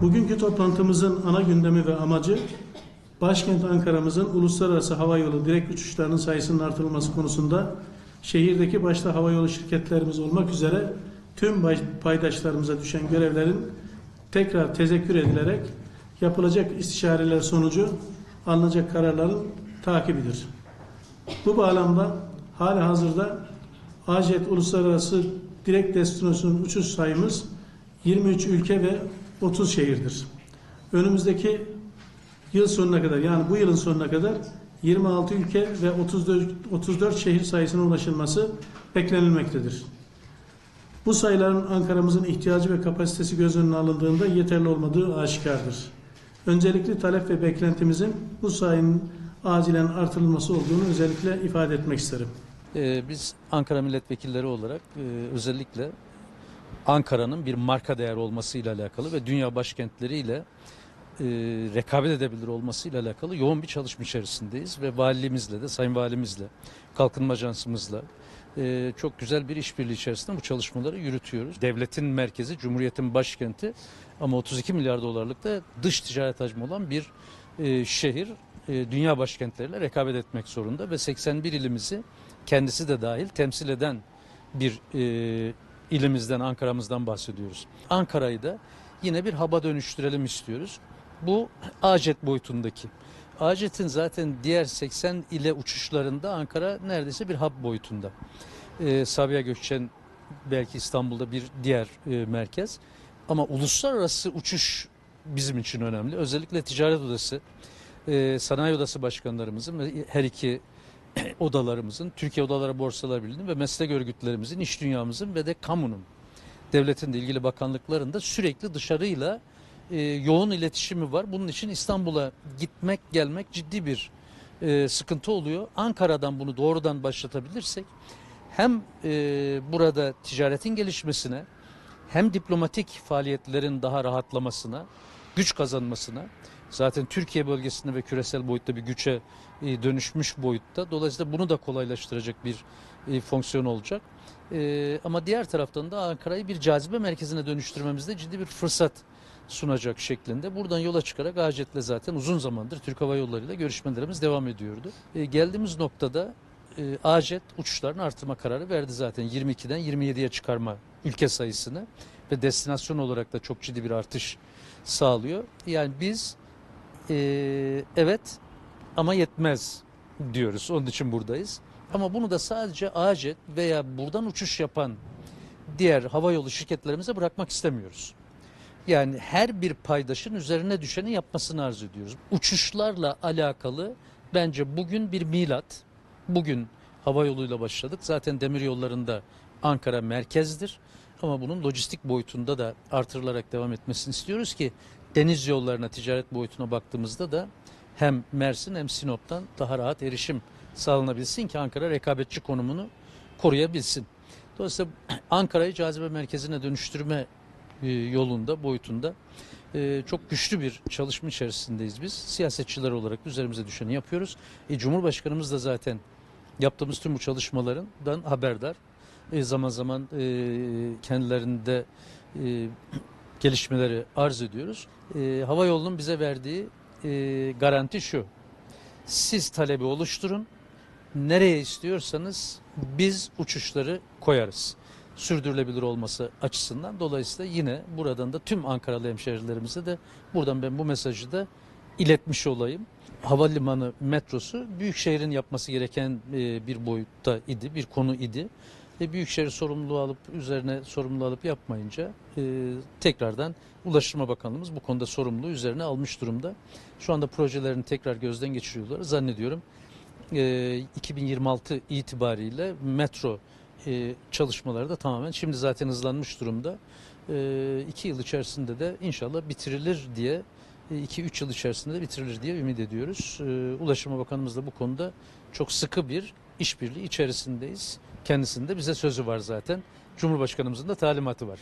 Bugünkü toplantımızın ana gündemi ve amacı başkent Ankara'mızın uluslararası havayolu direkt uçuşlarının sayısının artırılması konusunda şehirdeki başta havayolu şirketlerimiz olmak üzere tüm paydaşlarımıza düşen görevlerin tekrar tezekkür edilerek yapılacak istişareler sonucu alınacak kararların takibidir. Bu bağlamda hali hazırda AJET Uluslararası Direkt Destinasyon uçuş sayımız 23 ülke ve 30 şehirdir. Önümüzdeki yıl sonuna kadar yani bu yılın sonuna kadar 26 ülke ve 34, 34 şehir sayısına ulaşılması beklenilmektedir. Bu sayıların Ankara'mızın ihtiyacı ve kapasitesi göz önüne alındığında yeterli olmadığı aşikardır. Öncelikli talep ve beklentimizin bu sayının acilen artırılması olduğunu özellikle ifade etmek isterim. Ee, biz Ankara milletvekilleri olarak e, özellikle Ankara'nın bir marka değer olmasıyla alakalı ve dünya başkentleriyle e, rekabet edebilir olmasıyla alakalı yoğun bir çalışma içerisindeyiz ve valimizle de sayın valimizle kalkınma ajansımızla e, çok güzel bir işbirliği içerisinde bu çalışmaları yürütüyoruz. Devletin merkezi, Cumhuriyet'in başkenti ama 32 milyar dolarlık da dış ticaret hacmi olan bir e, şehir e, dünya başkentleriyle rekabet etmek zorunda ve 81 ilimizi kendisi de dahil temsil eden bir e, ilimizden, Ankara'mızdan bahsediyoruz. Ankara'yı da yine bir haba dönüştürelim istiyoruz. Bu ACET boyutundaki. ACET'in zaten diğer 80 ile uçuşlarında Ankara neredeyse bir hub boyutunda. E, Sabiha Gökçen belki İstanbul'da bir diğer e, merkez. Ama uluslararası uçuş bizim için önemli. Özellikle ticaret odası, e, sanayi odası başkanlarımızın her iki odalarımızın, Türkiye Odaları Borsalar Birliği'nin ve meslek örgütlerimizin, iş dünyamızın ve de kamunun, devletin de ilgili bakanlıklarında sürekli dışarıyla e, yoğun iletişimi var. Bunun için İstanbul'a gitmek gelmek ciddi bir e, sıkıntı oluyor. Ankara'dan bunu doğrudan başlatabilirsek hem e, burada ticaretin gelişmesine hem diplomatik faaliyetlerin daha rahatlamasına, güç kazanmasına zaten Türkiye bölgesinde ve küresel boyutta bir güce e, dönüşmüş boyutta. Dolayısıyla bunu da kolaylaştıracak bir e, fonksiyon olacak. E, ama diğer taraftan da Ankara'yı bir cazibe merkezine dönüştürmemizde ciddi bir fırsat sunacak şeklinde. Buradan yola çıkarak Acet'le zaten uzun zamandır Türk Hava Yolları ile görüşmelerimiz devam ediyordu. Geldiğimiz noktada Acet uçuşlarını artırma kararı verdi zaten 22'den 27'ye çıkarma ülke sayısını ve destinasyon olarak da çok ciddi bir artış sağlıyor. Yani biz e, evet ama yetmez diyoruz. Onun için buradayız. Ama bunu da sadece Acet veya buradan uçuş yapan diğer havayolu şirketlerimize bırakmak istemiyoruz. Yani her bir paydaşın üzerine düşeni yapmasını arzu ediyoruz. Uçuşlarla alakalı bence bugün bir milat. Bugün hava yoluyla başladık. Zaten demir yollarında Ankara merkezdir. Ama bunun lojistik boyutunda da artırılarak devam etmesini istiyoruz ki deniz yollarına, ticaret boyutuna baktığımızda da hem Mersin hem Sinop'tan daha rahat erişim sağlanabilsin ki Ankara rekabetçi konumunu koruyabilsin. Dolayısıyla Ankara'yı cazibe merkezine dönüştürme e, yolunda, boyutunda e, çok güçlü bir çalışma içerisindeyiz biz. Siyasetçiler olarak üzerimize düşeni yapıyoruz. E, Cumhurbaşkanımız da zaten yaptığımız tüm bu çalışmalarından haberdar. E, zaman zaman e, kendilerinde e, gelişmeleri arz ediyoruz. E, hava yolunun bize verdiği e, garanti şu. Siz talebi oluşturun. Nereye istiyorsanız biz uçuşları koyarız. Sürdürülebilir olması açısından. Dolayısıyla yine buradan da tüm Ankaralı hemşehrilerimize de buradan ben bu mesajı da iletmiş olayım. Havalimanı metrosu Büyükşehir'in yapması gereken e, bir boyutta idi, bir konu idi. Ve Büyükşehir sorumluluğu alıp üzerine sorumluluğu alıp yapmayınca e, tekrardan Ulaştırma Bakanlığımız bu konuda sorumluluğu üzerine almış durumda. Şu anda projelerini tekrar gözden geçiriyorlar. Zannediyorum e, 2026 itibariyle metro e, çalışmaları da tamamen şimdi zaten hızlanmış durumda. E, iki yıl içerisinde de inşallah bitirilir diye 2-3 yıl içerisinde de bitirilir diye ümit ediyoruz. E, Ulaştırma Bakanımız bu konuda çok sıkı bir işbirliği içerisindeyiz. Kendisinde bize sözü var zaten. Cumhurbaşkanımızın da talimatı var.